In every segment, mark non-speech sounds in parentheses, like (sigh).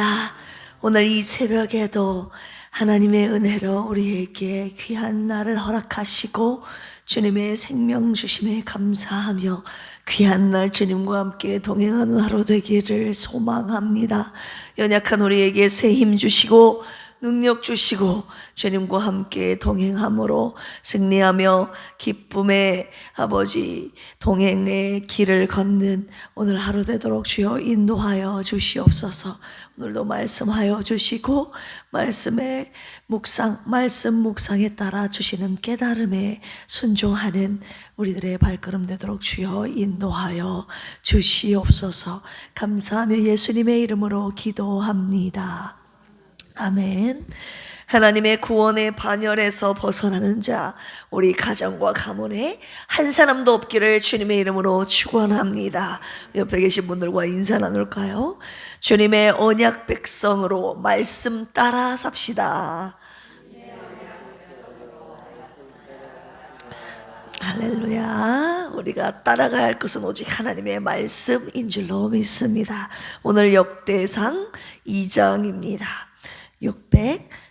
감사합니다. 오늘 이 새벽에도 하나님의 은혜로 우리에게 귀한 날을 허락하시고 주님의 생명 주심에 감사하며 귀한 날 주님과 함께 동행하는 하루 되기를 소망합니다. 연약한 우리에게 새 힘 주시고 능력 주시고 주님과 함께 동행함으로 승리하며 기쁨의 아버지 동행의 길을 걷는 오늘 하루 되도록 주여 인도하여 주시옵소서. 오늘도 말씀하여 주시고 말씀의 묵상 말씀 묵상에 따라 주시는 깨달음에 순종하는 우리들의 발걸음 되도록 주여 인도하여 주시옵소서. 감사하며 예수님의 이름으로 기도합니다. 아멘. 하나님의 구원의 반열에서 벗어나는 자, 우리 가정과 가문에 한 사람도 없기를 주님의 이름으로 축원합니다. 옆에 계신 분들과 인사 나눌까요? 주님의 언약 백성으로 말씀 따라 삽시다. 할렐루야. 우리가 따라가야 할 것은 오직 하나님의 말씀인 줄로 믿습니다. 오늘 역대상 2장입니다.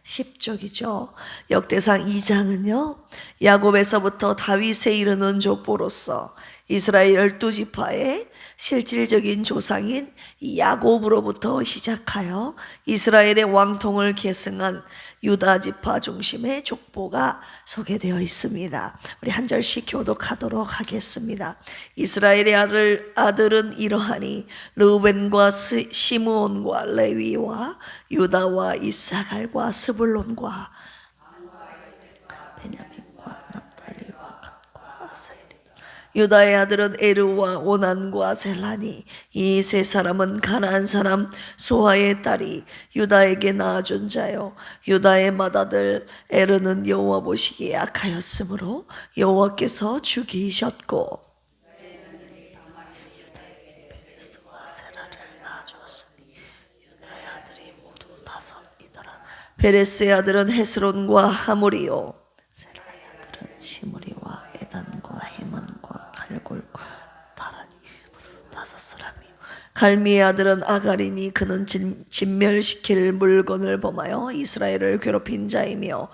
610쪽이죠. 역대상 2장은요. 야곱에서부터 다윗에 이르는 족보로서 이스라엘 열두 지파의 실질적인 조상인 야곱으로부터 시작하여 이스라엘의 왕통을 계승한 유다 지파 중심의 족보가 소개되어 있습니다. 우리 한 절씩 교독하도록 하겠습니다. 이스라엘의 아들 아들은 이러하니 르벤과 시므온과 레위와 유다와 이사갈과 스불론과 납달리와 갓과 아세리 유다의 아들은 에르와 오난과 셀라니 이 세 사람은 가나안 사람 소아의 딸이 유다에게 낳아준 자요. 유다의 맏아들 에르는 여호와 보시기에 악하였으므로 여호와께서 죽이셨고 베레스의 아들은 헤스론과 하물이요. 세라의 아들은 에단과 갈골과 다라니 다섯 사람이요 갈미의 아들은 아가리니 그는 진, 진멸시킬 물건을 범하여 이스라엘을 괴롭힌 자이며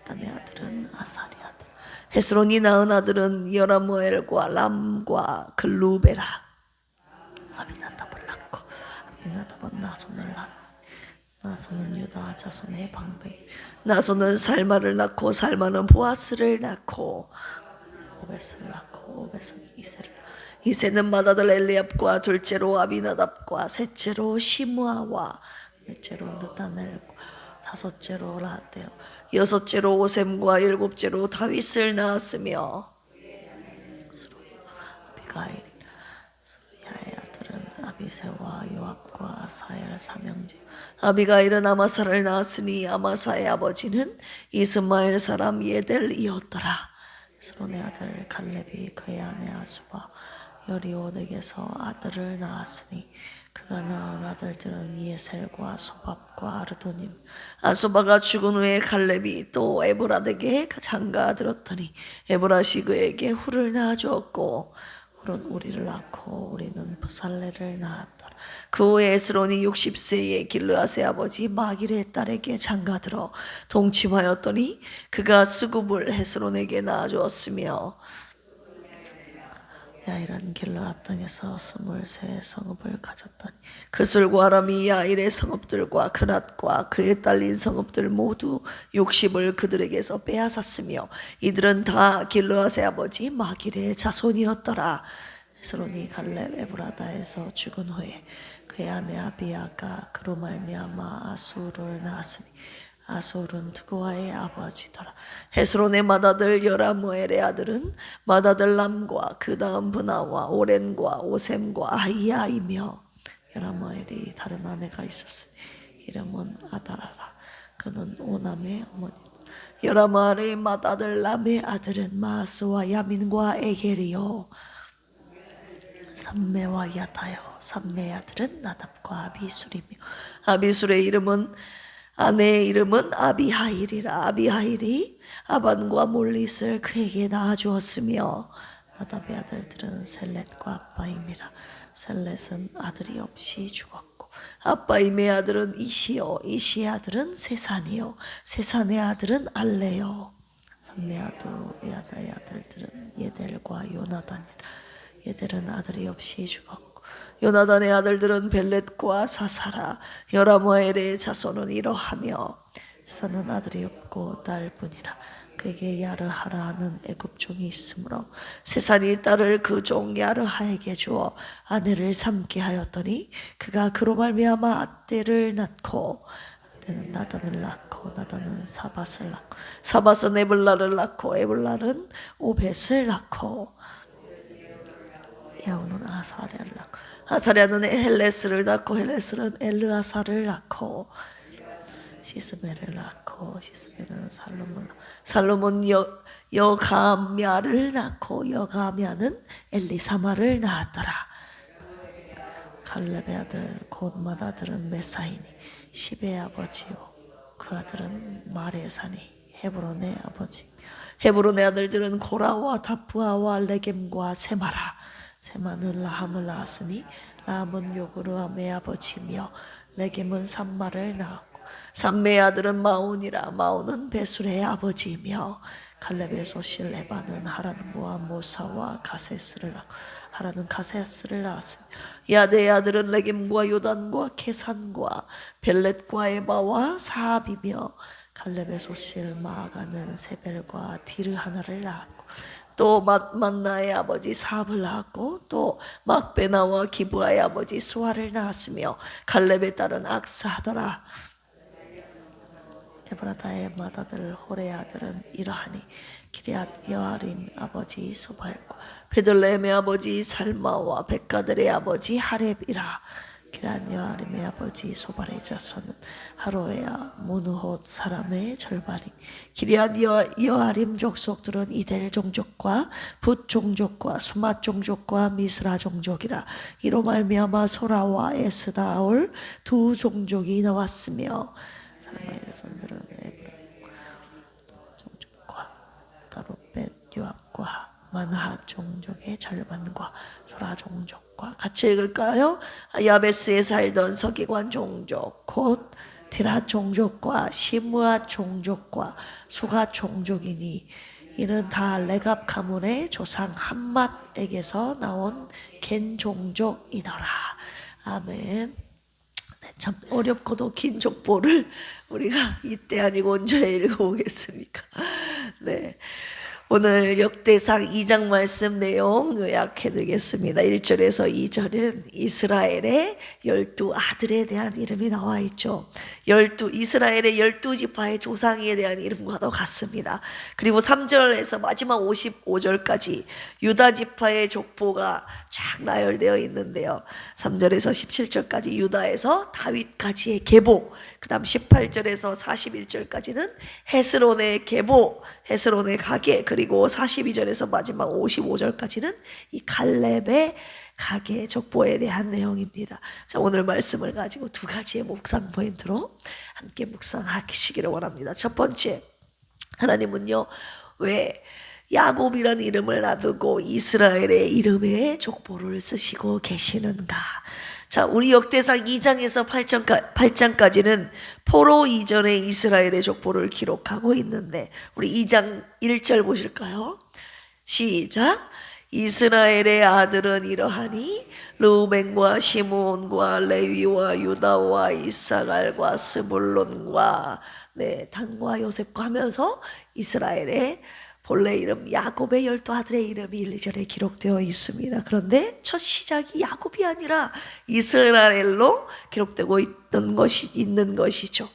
에단의 아들은 아사리 아들 헤스론이 낳은 아들은 여라무엘과 람과 글루베라. 아비나답을 낳고 아비나답은 나손을 낳았으니 나손은 유다 자손의 방백 나손은 살마를 낳고 살마는 보아스를 낳고 오벳을 낳고 오벳은 이세를 이세는 맏아들 엘리압과 둘째로 아비나답과 셋째로 시므아와 넷째로 느타넬과 다섯째로 라떼요. 여섯째로 오셈과 일곱째로 다윗을 낳았으며 아비가일 수야의 아들은 아비세와 요압과 아사엘 사명제. 아비가일은 아마사를 낳았으니 아마사의 아버지는 이스마엘 사람 예델이었더라 스론의 아들 갈렙이 그의 아내 아수바 여리오덱에서 아들을 낳았으니 그가 낳은 아들들은 예셀과 소밥과 아르도님 아수바가 죽은 후에 갈렙이 또 에브라덱에 장가 들었더니 에브라시 그에게 후를 낳아주었고 훌은 우리를 낳고 우리는 부살레를 낳았더라. 그 후에 에스론이 60세의 길르앗의 아버지 마길의 딸에게 장가들어 동침하였더니 그가 스굽을 헤스론에게 낳아주었으며 야일은 길르앗 땅에서 스물세 성읍을 가졌더니 그 술과 아람이 야일의 성읍들과 그낫과 그에 딸린 성읍들 모두 60을 그들에게서 빼앗았으며 이들은 다 길르앗의 아버지 마길의 자손이었더라. 헤스론이 갈렙 에브라다에서 죽은 후에 그의 아내 아비아가 그로 말미암아 아수를 낳았으니 아솔은 두고와의 아버지더라. 헤스론의 맏아들 여라무엘의 아들은 맏아들 람과 그 다음 분하와 오렌과 오셈과 아이야이며 여라무엘이 다른 아내가 있었으니 이름은 아다라라. 그는 오남의 어머니더라. 여라무엘의 맏아들 람의 아들은 마스와 야민과 에겔이요 삼매와 야다요 삼매의 아들은 나답과 아비술이며 아비술의 이름은 아내의 이름은 아비하일이라. 아비하일이 아반과 몰릿을 그에게 낳아주었으며 나답의 아들들은 셀렛과 아빠임이라. 셀렛은 아들이 없이 죽었고 아빠 이메 아들은 이시요 이시의 아들은 세산이요 세산의 아들은 알레요. 삼레아도 야다의 아들들은 예델과 요나단이라. 예델은 아들이 없이 죽었고 요나단의 아들들은 벨렛과 사사라 여라모엘의 자손은 이러하며 세산은 아들이 없고 딸뿐이라. 그에게 야르하라 하는 애굽 종이 있으므로 세산이 딸을 그 종 야르하에게 주어 아내를 삼게 하였더니 그가 그로 말미암아 아떼를 낳고 아떼는 나단을 낳고 나단은 사밧을 낳고 사밧은 에블라를 낳고 에블라는 오벳을 낳고 야오는 아사랴를 낳고 아사랴는 헬레스를 낳고 헬레스는 엘르아사를 낳고 시스메를 낳고 시스메는 살로몬 살로몬 여 여가미아를 낳고 여가미아는 엘리사마를 낳았더라. 갈렙의 아들 곧맛 아들은 메사이니 시베의 아버지요. 그 아들은 마레사니 헤브론의 아버지. 헤브론의 아들들은 고라와 다프아와 레겜과 세마라 세마는 라함을 낳았으니 라함은 요그르함의 아버지며 레겜은 삼마를 낳았고 삼매의 아들은 마온이라 마온은 베술의 아버지이며 갈렙의 소실 레바는 하란과 모사와 가세스를 낳고 하란은 가세스를 낳았으며 야대의 아들은 레겜과 요단과 케산과 벨렛과 에바와 사압이며 갈렙의 소실 마아가는 세벨과 디르 하나를 낳았고 또 막- 만나의 아버지 사압을 낳았고 또 막베나와 기브아의 아버지 수아를 낳았으며 갈렙의 딸은 악사하더라. 에브라다의 맏아들 호레 아들은 이러하니 기리앗 여아림 아버지 소발과 베들레헴의 아버지 살마와 백가들의 아버지 하렙이라. 기란 여아림의 아버지 소발의 자손은 하로에야 모누톳 사람의 절반이 기리앗 여, 여아림 족속들은 이델 종족과 붓 종족과 수맛 종족과 미스라 종족이라 이로 말미암아 소라와 에스다올 두 종족이 나왔으며 사람의 손들은 종족과 다로벳 요압과 만하 종족의 절반과 소라 종족과 같이 읽을까요? 야베스에 살던 서기관 종족 곧 디라 종족과 시므아 종족과 수가 종족이니 이는 다 레갑 가문의 조상 한맛에게서 나온 겐 종족이더라. 아멘. 네, 참 어렵고도 긴 족보를 우리가 이때 아니고 언제 읽어보겠습니까? (laughs) 네. 오늘 역대상 2장 말씀 내용 요약해 드리겠습니다. 1절에서 2절은 이스라엘의 열두 아들에 대한 이름이 나와 있죠. 열두 이스라엘의 열두 지파의 조상에 대한 이름과도 같습니다. 그리고 3절에서 마지막 55절까지 유다 지파의 족보가 쫙 나열되어 있는데요. 3절에서 17절까지 유다에서 다윗까지의 계보, 그다음 18절에서 41절까지는 헤스론의 계보, 헤스론의 가게, 그리고 42절에서 마지막 55절까지는 이 갈렙의 가게 족보에 대한 내용입니다. 자, 오늘 말씀을 가지고 두 가지의 묵상 포인트로 함께 묵상하시기를 원합니다. 첫 번째, 하나님은요, 왜 야곱이라는 이름을 놔두고 이스라엘의 이름에 족보를 쓰시고 계시는가? 자, 우리 역대상 2장에서 8장까, 8장까지는 포로 이전의 이스라엘의 족보를 기록하고 있는데, 우리 2장 1절 보실까요? 시작. 이스라엘의 아들은 이러하니 르우벤과 시므온과 레위와 유다와 이사갈과 스불론과 네, 단과 요셉과 하면서 이스라엘의 본래 이름 야곱의 열두 아들의 이름이 1, 2절에 기록되어 있습니다. 그런데 첫 시작이 야곱이 아니라 이스라엘로 기록되고 있던 것이 있는 것이죠.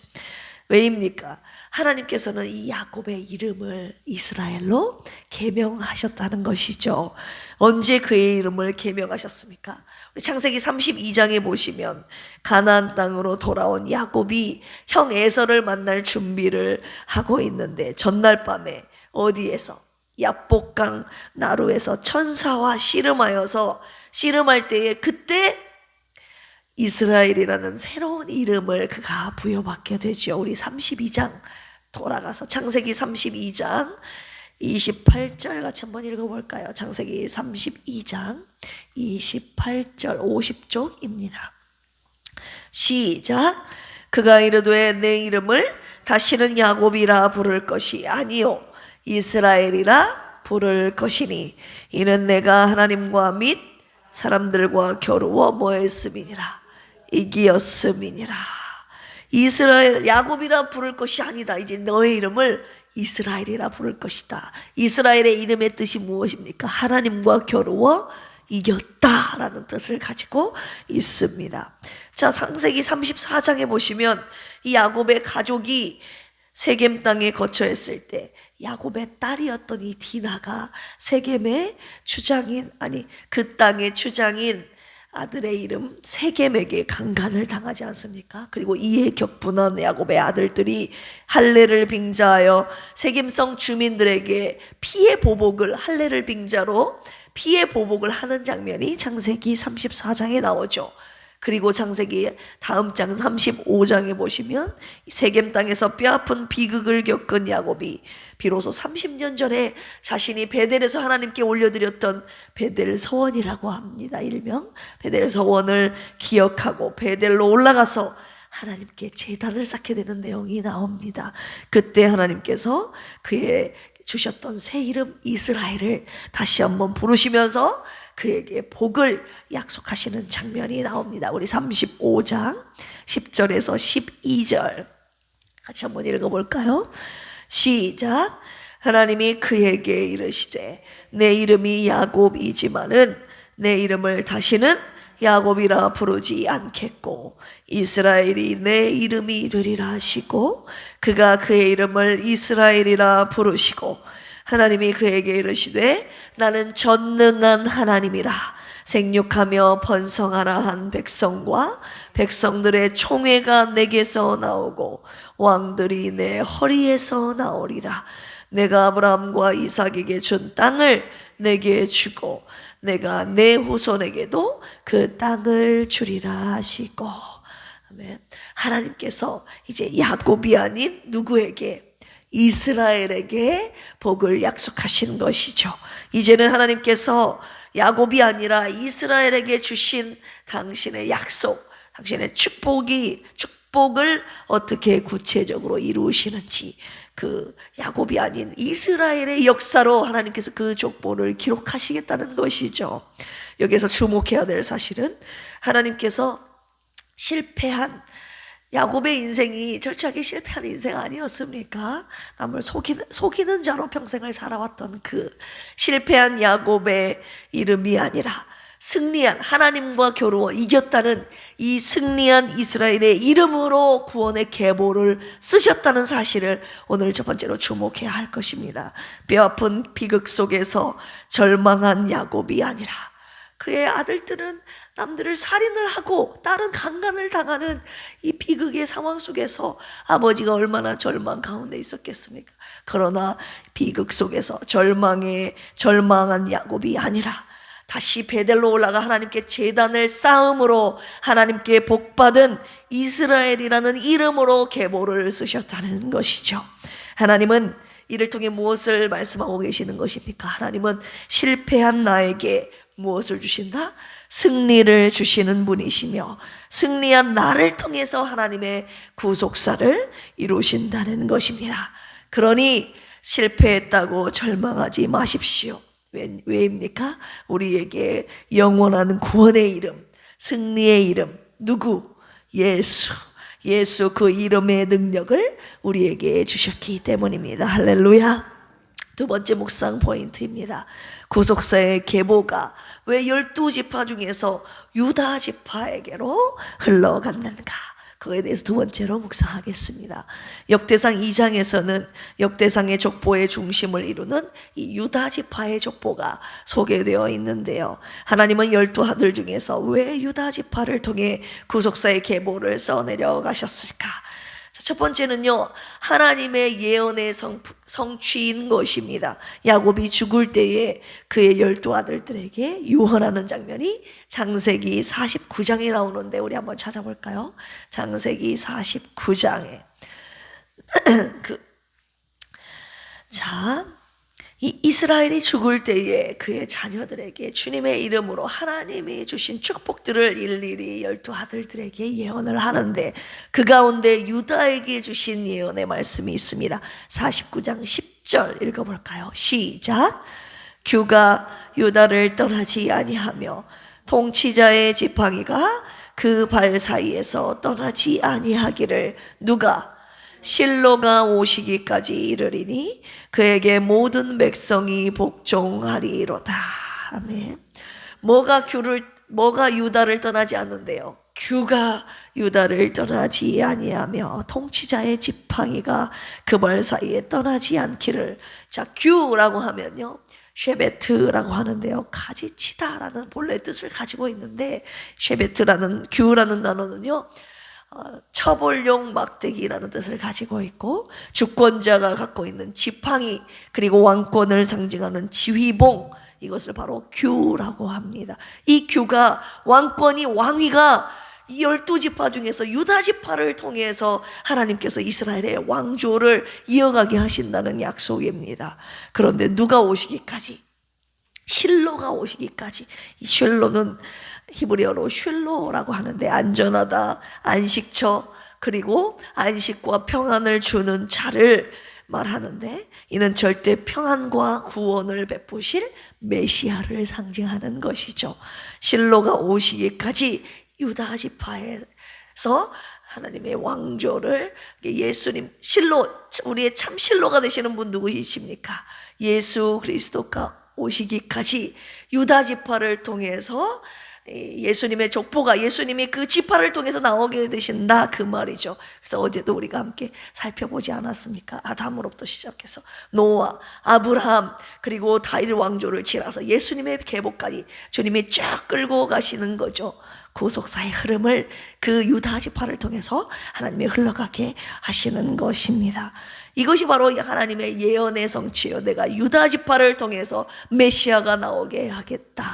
왜입니까? 하나님께서는 이 야곱의 이름을 이스라엘로 계명하셨다는 것이죠. 언제 그의 이름을 계명하셨습니까? 우리 창세기 32장에 보시면 가나안 땅으로 돌아온 야곱이 형 에서를 만날 준비를 하고 있는데 전날 밤에 어디에서 야복강 나루에서 천사와 씨름하여서 씨름할 때에 그때 이스라엘이라는 새로운 이름을 그가 부여받게 되죠. 우리 32장 돌아가서 창세기 32장 28절 같이 한번 읽어볼까요? 창세기 32장 28절 50쪽입니다. 시작. 그가 이르되 내 이름을 다시는 야곱이라 부를 것이 아니요 이스라엘이라 부를 것이니 이는 내가 하나님과 및 사람들과 겨루어 뭐했음이니라. 이기었음이니라. 이스라엘 야곱이라 부를 것이 아니다. 이제 너의 이름을 이스라엘이라 부를 것이다. 이스라엘의 이름의 뜻이 무엇입니까? 하나님과 겨루어 이겼다라는 뜻을 가지고 있습니다. 자, 상세기 34장에 보시면 이 야곱의 가족이 세겜 땅에 거처했을 때 야곱의 딸이었던 이 디나가 세겜의 주장인 아니 그 땅의 주장인 아들의 이름 세겜에게 강간을 당하지 않습니까? 그리고 이에 격분한 야곱의 아들들이 할례를 빙자하여 세겜성 주민들에게 피해 보복을 할례를 빙자로 피해 보복을 하는 장면이 창세기 34장에 나오죠. 그리고 창세기 다음 장 35장에 보시면 세겜 땅에서 뼈아픈 비극을 겪은 야곱이 비로소 30년 전에 자신이 베델에서 하나님께 올려드렸던 베델 서원이라고 합니다. 일명 베델 서원을 기억하고 베델로 올라가서 하나님께 제단을 쌓게 되는 내용이 나옵니다. 그때 하나님께서 그의 주셨던 새 이름 이스라엘을 다시 한번 부르시면서 그에게 복을 약속하시는 장면이 나옵니다. 우리 35장 10절에서 12절 같이 한번 읽어볼까요? 시작. 하나님이 그에게 이르시되 내 이름이 야곱이지만은 내 이름을 다시는 야곱이라 부르지 않겠고 이스라엘이 내 이름이 되리라 하시고 그가 그의 이름을 이스라엘이라 부르시고 하나님이 그에게 이르시되 나는 전능한 하나님이라. 생육하며 번성하라 한 백성과 백성들의 총회가 내게서 나오고 왕들이 내 허리에서 나오리라. 내가 아브라함과 이삭에게 준 땅을 내게 주고 내가 내 후손에게도 그 땅을 주리라 하시고. 하나님께서 이제 야곱이 아닌 누구에게 이스라엘에게 복을 약속하신 것이죠. 이제는 하나님께서 야곱이 아니라 이스라엘에게 주신 당신의 약속, 당신의 축복이 축복을 어떻게 구체적으로 이루시는지 그 야곱이 아닌 이스라엘의 역사로 하나님께서 그 족보를 기록하시겠다는 것이죠. 여기서 주목해야 될 사실은 하나님께서 실패한 야곱의 인생이 철저하게 실패한 인생 아니었습니까? 남을 속이는, 속이는 자로 평생을 살아왔던 그 실패한 야곱의 이름이 아니라 승리한 하나님과 겨루어 이겼다는 이 승리한 이스라엘의 이름으로 구원의 계보를 쓰셨다는 사실을 오늘 첫 번째로 주목해야 할 것입니다. 뼈아픈 비극 속에서 절망한 야곱이 아니라 그의 아들들은 남들을 살인을 하고 딸은 강간을 당하는 이 비극의 상황 속에서 아버지가 얼마나 절망 가운데 있었겠습니까? 그러나 비극 속에서 절망에 절망한 야곱이 아니라 다시 베델로 올라가 하나님께 재단을 쌓음으로 하나님께 복받은 이스라엘이라는 이름으로 계보를 쓰셨다는 것이죠. 하나님은 이를 통해 무엇을 말씀하고 계시는 것입니까? 하나님은 실패한 나에게 무엇을 주신다? 승리를 주시는 분이시며 승리한 나를 통해서 하나님의 구속사를 이루신다는 것입니다. 그러니 실패했다고 절망하지 마십시오. 왜, 왜입니까? 우리에게 영원한 구원의 이름, 승리의 이름, 누구? 예수. 예수 그 이름의 능력을 우리에게 주셨기 때문입니다. 할렐루야. 두 번째 묵상 포인트입니다. 구속사의 계보가 왜 열두 지파 중에서 유다 지파에게로 흘러갔는가? 그거에 대해서 두 번째로 묵상하겠습니다. 역대상 2장에서는 역대상의 족보의 중심을 이루는 이 유다 지파의 족보가 소개되어 있는데요. 하나님은 열두 아들 중에서 왜 유다 지파를 통해 구속사의 계보를 써내려 가셨을까? 첫 번째는요, 하나님의 예언의 성, 성취인 것입니다. 야곱이 죽을 때에 그의 열두 아들들에게 유언하는 장면이 장세기 49장에 나오는데, 우리 한번 찾아볼까요? 장세기 49장에. (clears throat) 그, 자, 이 이스라엘이 죽을 때에 그의 자녀들에게 주님의 이름으로 하나님이 주신 축복들을 일일이 열두 아들들에게 예언을 하는데 그 가운데 유다에게 주신 예언의 말씀이 있습니다. 49장 10절 읽어볼까요? 시작. 규가 유다를 떠나지 아니하며 통치자의 지팡이가 그 발 사이에서 떠나지 아니하기를 누가 실로가 오시기까지 이르리니 그에게 모든 백성이 복종하리로다. 아멘. 뭐가 규를 뭐가 유다를 떠나지 않는데요. 규가 유다를 떠나지 아니하며 통치자의 지팡이가 그발 사이에 떠나지 않기를 자 규라고 하면요 쉐베트라고 하는데요 가지치다라는 본래 뜻을 가지고 있는데 쉐베트라는 규라는 단어는요 어, 처벌용 막대기라는 뜻을 가지고 있고 주권자가 갖고 있는 지팡이 그리고 왕권을 상징하는 지휘봉 이것을 바로 규라고 합니다. 이 규가 왕권이 왕위가 이 열두 지파 중에서 유다 지파를 통해서 하나님께서 이스라엘의 왕조를 이어가게 하신다는 약속입니다. 그런데 누가 오시기까지 실로가 오시기까지 이 쉘로는 히브리어로 쉘로라고 하는데 안전하다 안식처 그리고 안식과 평안을 주는 자를 말하는데 이는 절대 평안과 구원을 베푸실 메시아를 상징하는 것이죠. 실로가 오시기까지 유다 지파에서 하나님의 왕조를 예수님 실로 우리의 참 실로가 되시는 분 누구이십니까? 예수 그리스도가 오시기까지 유다 지파를 통해서 예수님의 족보가 예수님이 그 지파를 통해서 나오게 되신다 그 말이죠. 그래서 어제도 우리가 함께 살펴보지 않았습니까? 아담으로부터 시작해서 노아, 아브라함 그리고 다윗 왕조를 지나서 예수님의 계보까지 주님이 쫙 끌고 가시는 거죠. 구속사의 흐름을 그 유다 지파를 통해서 하나님이 흘러가게 하시는 것입니다. 이것이 바로 하나님의 예언의 성취요. 내가 유다 지파를 통해서 메시아가 나오게 하겠다.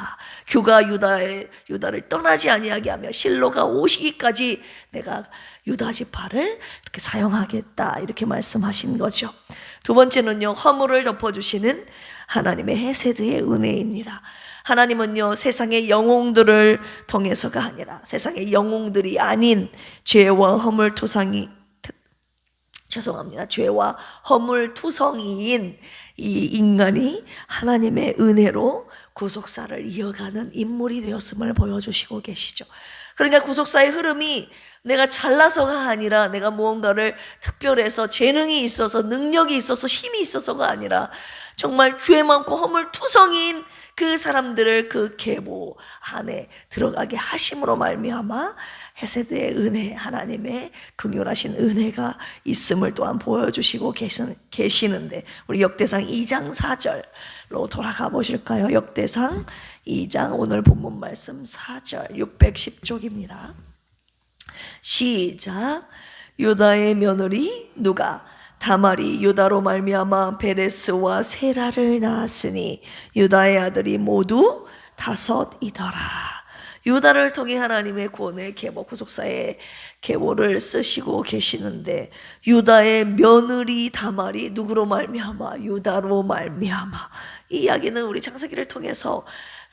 규가 유다의 유다를 떠나지 아니하게 하며 실로가 오시기까지 내가 유다 지파를 이렇게 사용하겠다. 이렇게 말씀하신 거죠. 두 번째는요. 허물을 덮어 주시는 하나님의 헤세드의 은혜입니다. 하나님은요, 세상의 영웅들을 통해서가 아니라 세상의 영웅들이 아닌 죄와 허물 투상이 죄송합니다. 죄와 허물 투성이인 이 인간이 하나님의 은혜로 구속사를 이어가는 인물이 되었음을 보여주시고 계시죠. 그러니까 구속사의 흐름이 내가 잘나서가 아니라 내가 무언가를 특별해서 재능이 있어서 능력이 있어서 힘이 있어서가 아니라 정말 죄 많고 허물 투성인 그 사람들을 그 계보 안에 들어가게 하심으로 말미암아 헤세드의 은혜, 하나님의 긍휼하신 은혜가 있음을 또한 보여주시고 계시는데 우리 역대상 2장 4절로 돌아가 보실까요? 역대상 2장 오늘 본문 말씀 4절 610쪽입니다. 시작 유다의 며느리 누가 다말이 유다로 말미암아 베레스와 세라를 낳았으니 유다의 아들이 모두 다섯이더라. 유다를 통해 하나님의 구원의 계보 구속사의 계보를 쓰시고 계시는데 유다의 며느리 다말이 누구로 말미암아 유다로 말미암아 이 이야기는 우리 창세기를 통해서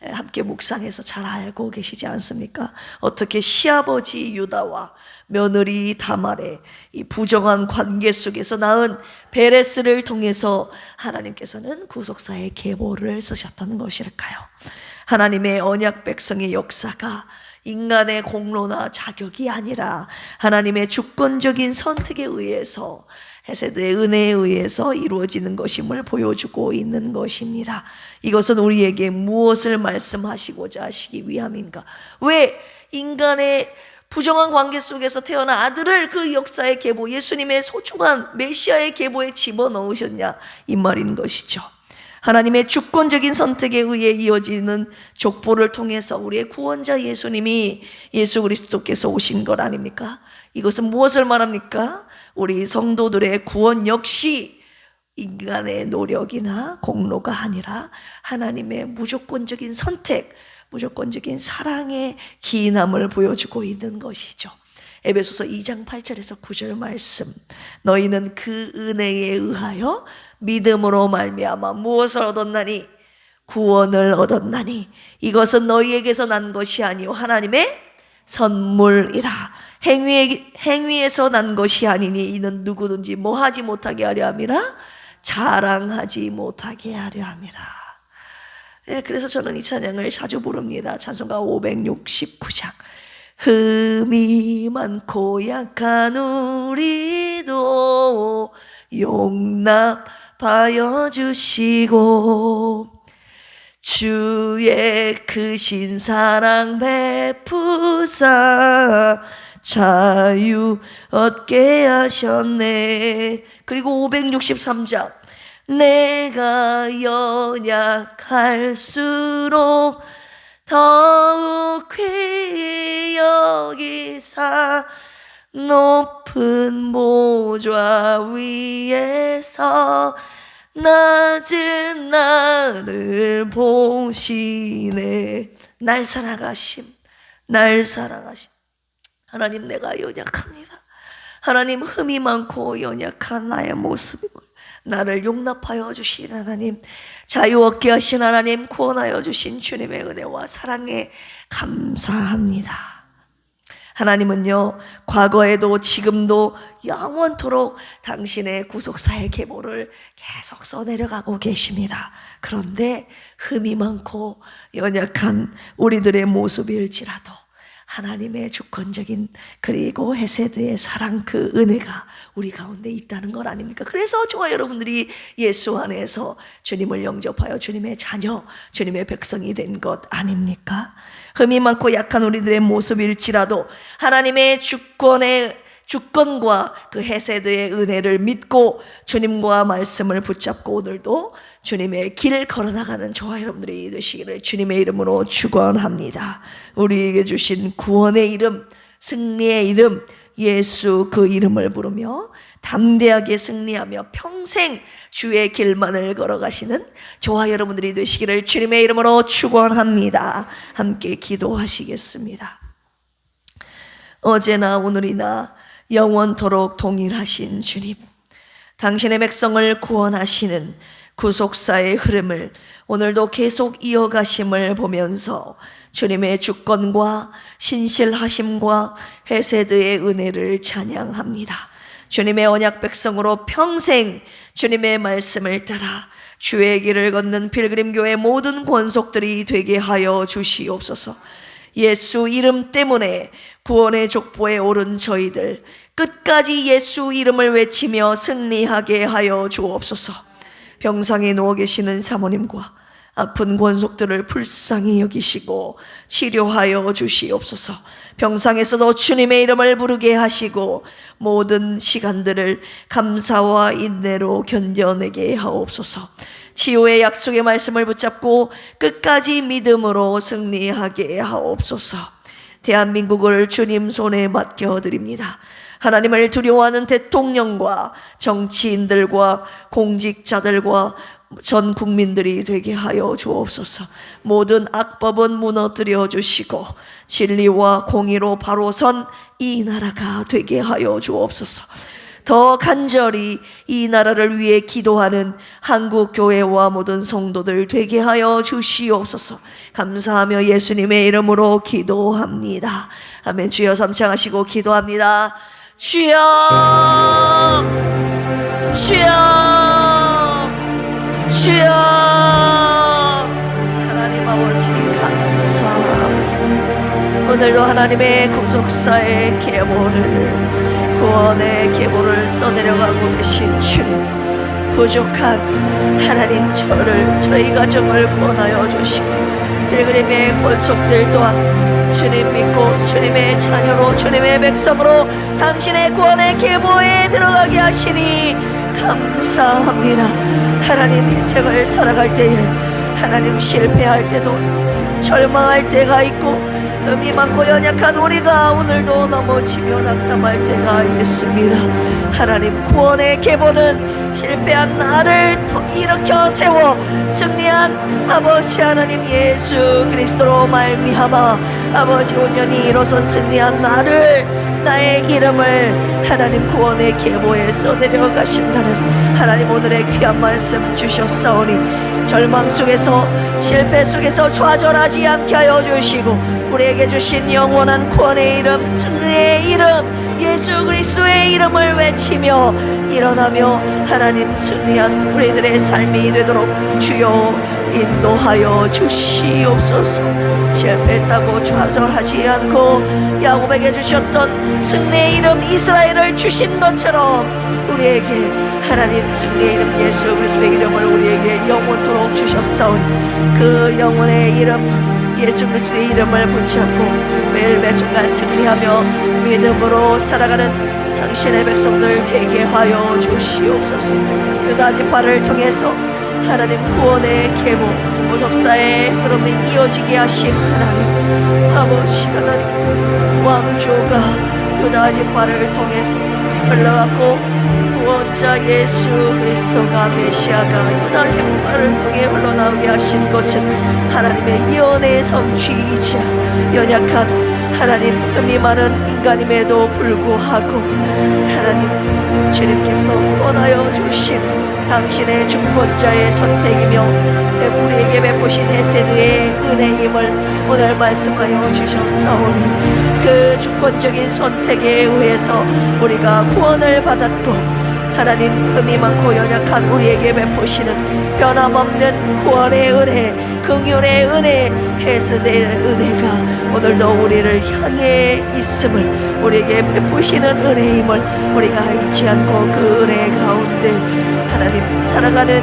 함께 묵상해서 잘 알고 계시지 않습니까? 어떻게 시아버지 유다와 며느리 다말의 이 부정한 관계 속에서 낳은 베레스를 통해서 하나님께서는 구속사의 계보를 쓰셨다는 것일까요? 하나님의 언약 백성의 역사가 인간의 공로나 자격이 아니라 하나님의 주권적인 선택에 의해서 헤세드의 은혜에 의해서 이루어지는 것임을 보여주고 있는 것입니다. 이것은 우리에게 무엇을 말씀하시고자 하시기 위함인가? 왜 인간의 부정한 관계 속에서 태어난 아들을 그 역사의 계보, 예수님의 소중한 메시아의 계보에 집어넣으셨냐? 이 말인 것이죠. 하나님의 주권적인 선택에 의해 이어지는 족보를 통해서 우리의 구원자 예수님이 예수 그리스도께서 오신 것 아닙니까? 이것은 무엇을 말합니까? 우리 성도들의 구원 역시 인간의 노력이나 공로가 아니라 하나님의 무조건적인 선택, 무조건적인 사랑의 기인함을 보여주고 있는 것이죠. 에베소서 2장 8절에서 9절 말씀. 너희는 그 은혜에 의하여 믿음으로 말미암아 무엇을 얻었나니? 구원을 얻었나니? 이것은 너희에게서 난 것이 아니요 하나님의 선물이라. 행위에, 행위에서 난 것이 아니니 이는 누구든지 뭐 하지 못하게 하려 함이라? 자랑하지 못하게 하려 함이라. 예, 그래서 저는 이 찬양을 자주 부릅니다. 찬송가 569장. 흠이 많고 약한 우리도 용납 하여 주시고 주의 크신 사랑 베푸사 자유 얻게 하셨네. 그리고 563장 내가 연약할수록 더욱 귀히 여기사 높은 보좌 위에서 낮은 나를 보시네. 날 사랑하심 날 사랑하심. 하나님 내가 연약합니다. 하나님 흠이 많고 연약한 나의 모습임을 나를 용납하여 주신 하나님 자유 얻게 하신 하나님 구원하여 주신 주님의 은혜와 사랑에 감사합니다 하나님은요, 과거에도 지금도 영원토록 당신의 구속사의 계보를 계속 써내려가고 계십니다. 그런데 흠이 많고 연약한 우리들의 모습일지라도 하나님의 주권적인 그리고 헤세드의 사랑 그 은혜가 우리 가운데 있다는 것 아닙니까? 그래서 저와 여러분들이 예수 안에서 주님을 영접하여 주님의 자녀, 주님의 백성이 된 것 아닙니까? 흠이 많고 약한 우리들의 모습일지라도 하나님의 주권의 주권과 그 헤세드의 은혜를 믿고 주님과 말씀을 붙잡고 오늘도 주님의 길을 걸어나가는 저와 여러분들이 되시기를 주님의 이름으로 축원합니다. 우리에게 주신 구원의 이름, 승리의 이름, 예수 그 이름을 부르며 담대하게 승리하며 평생 주의 길만을 걸어가시는 저와 여러분들이 되시기를 주님의 이름으로 축원합니다. 함께 기도하시겠습니다. 어제나 오늘이나 영원토록 동일하신 주님, 당신의 백성을 구원하시는 구속사의 흐름을 오늘도 계속 이어가심을 보면서 주님의 주권과 신실하심과 헤세드의 은혜를 찬양합니다. 주님의 언약 백성으로 평생 주님의 말씀을 따라 주의 길을 걷는 필그림 교회 모든 권속들이 되게 하여 주시옵소서. 예수 이름 때문에 구원의 족보에 오른 저희들 끝까지 예수 이름을 외치며 승리하게 하여 주옵소서. 병상에 누워 계시는 사모님과 아픈 권속들을 불쌍히 여기시고 치료하여 주시옵소서. 병상에서도 주님의 이름을 부르게 하시고 모든 시간들을 감사와 인내로 견뎌내게 하옵소서. 치유의 약속의 말씀을 붙잡고 끝까지 믿음으로 승리하게 하옵소서. 대한민국을 주님 손에 맡겨드립니다. 하나님을 두려워하는 대통령과 정치인들과 공직자들과 전 국민들이 되게 하여 주옵소서. 모든 악법은 무너뜨려 주시고 진리와 공의로 바로 선 이 나라가 되게 하여 주옵소서. 더 간절히 이 나라를 위해 기도하는 한국 교회와 모든 성도들 되게 하여 주시옵소서. 감사하며 예수님의 이름으로 기도합니다. 아멘. 주여 삼창하시고 기도합니다. 주여, 주여, 주여. 하나님 아버지 감사합니다. 오늘도 하나님의 구속사의 계보를 구원의 계보를 써내려가고 계신 주님 부족한 하나님 저를 저희 가정을 구원하여 주시고 필그림의 권속들 또한 주님 믿고 주님의 자녀로 주님의 백성으로 당신의 구원의 계보에 들어가게 하시니 감사합니다. 하나님 인생을 살아갈 때에 하나님 실패할 때도 절망할 때가 있고 흠이 많고 연약한 우리가 오늘도 넘어지며 낙담할 때가 있습니다. 하나님 구원의 계보는 실패한 나를 더 일으켜 세워 승리 한 아버지 하나님 예수 그리스도로 말미암아 아버지 온전히 일어선 승리한 나를 나의 이름을 하나님 구원의 계보에 써내려 가신다는 하나님 오늘의 귀한 말씀 주셨사오니 절망 속에서 실패 속에서 좌절하지 않게 하여 주시고 우리에게 주신 영원한 구원의 이름 승리의 이름 예수 그리스도의 이름을 외치며 일어나며 하나님 승리한 우리들의 삶이 되도록 주여 인도하여 주시옵소서. 실패했다고 좌절하지 않고 야곱에게 주셨던 승리의 이름 이스라엘을 주신 것처럼 우리에게 하나님 승리의 이름 예수 그리스도의 이름을 우리에게 영원토록 주셨사오니 그 영원의 이름 예수 그리스도의 이름을 붙잡고 매일 매 순간 승리하며 믿음으로 살아가는 당신의 백성들 되게 하여 주시옵소서. 유다 지파를 통해서 하나님 구원의 계보 모독사의 흐름이 이어지게 하신 하나님 아버지 하나님 왕조가 유다 지파를 통해서 흘러갔고 구원자 예수 그리스도가 메시아가 유다 지파를 통해 흘러나오게 하신 것은 하나님의 예언의 성취이자 연약한 하나님 흠이 많은 인간임에도 불구하고 하나님 주님께서 구원하여 주신 당신의 중권자의 선택이며 우리에게 베푸신 헤세드의 은혜의 힘을 오늘 말씀하여 주셨사오니 그 주권적인 선택에 의해서 우리가 구원을 받았고 하나님 흠이 많고 연약한 우리에게 베푸시는 변함없는 구원의 은혜 긍휼의 은혜 헤스대의 은혜가 오늘도 우리를 향해 있음을 우리에게 베푸시는 은혜임을 우리가 잊지 않고 그 은혜 가운데 하나님 살아가는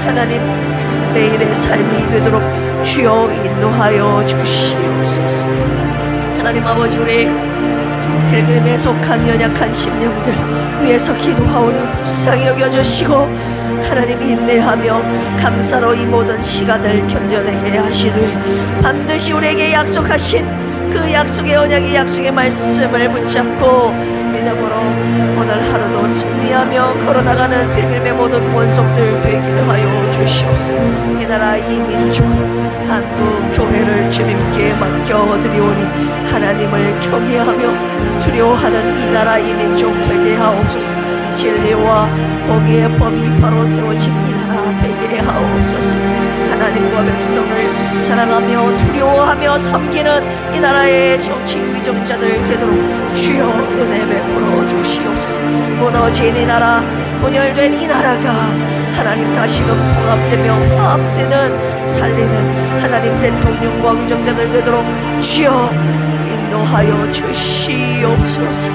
하나님 매일의 삶이 되도록 주여 인도하여 주시옵소서. 하나님 아버지 우리 필그림에 속한 연약한 심령들 위해서 기도하오니 불쌍히 여겨주시고 하나님 인내하며 감사로 이 모든 시간을 견뎌내게 하시되 반드시 우리에게 약속하신 그 약속의 언약의 약속의 말씀을 붙잡고 믿음으로 오늘 하루도 승리하며 걸어나가는 필그림의 모든 원속들 되게 하여 주시옵소서. 이 나라 이 민족 한국 교회를 주님께 맡겨 드리오니 하나님을 경외하며 두려워하는 이 나라 이 민족 되게 하옵소서. 진리와 공의의 법이 바로 세워진 이 나라 되 게 하옵소서. 하나님과 백성을 사랑하며 두려워하며 섬기는 이 나라의 정치 위정자들 되도록 주여 은혜 베풀어 주시옵소서. 무너진 이 나라 분열된 이 나라가 하나님 다시금 통합되며 화합되는 살리는 하나님 대통령과 위정자들 되도록 주여 인도하여 주시옵소서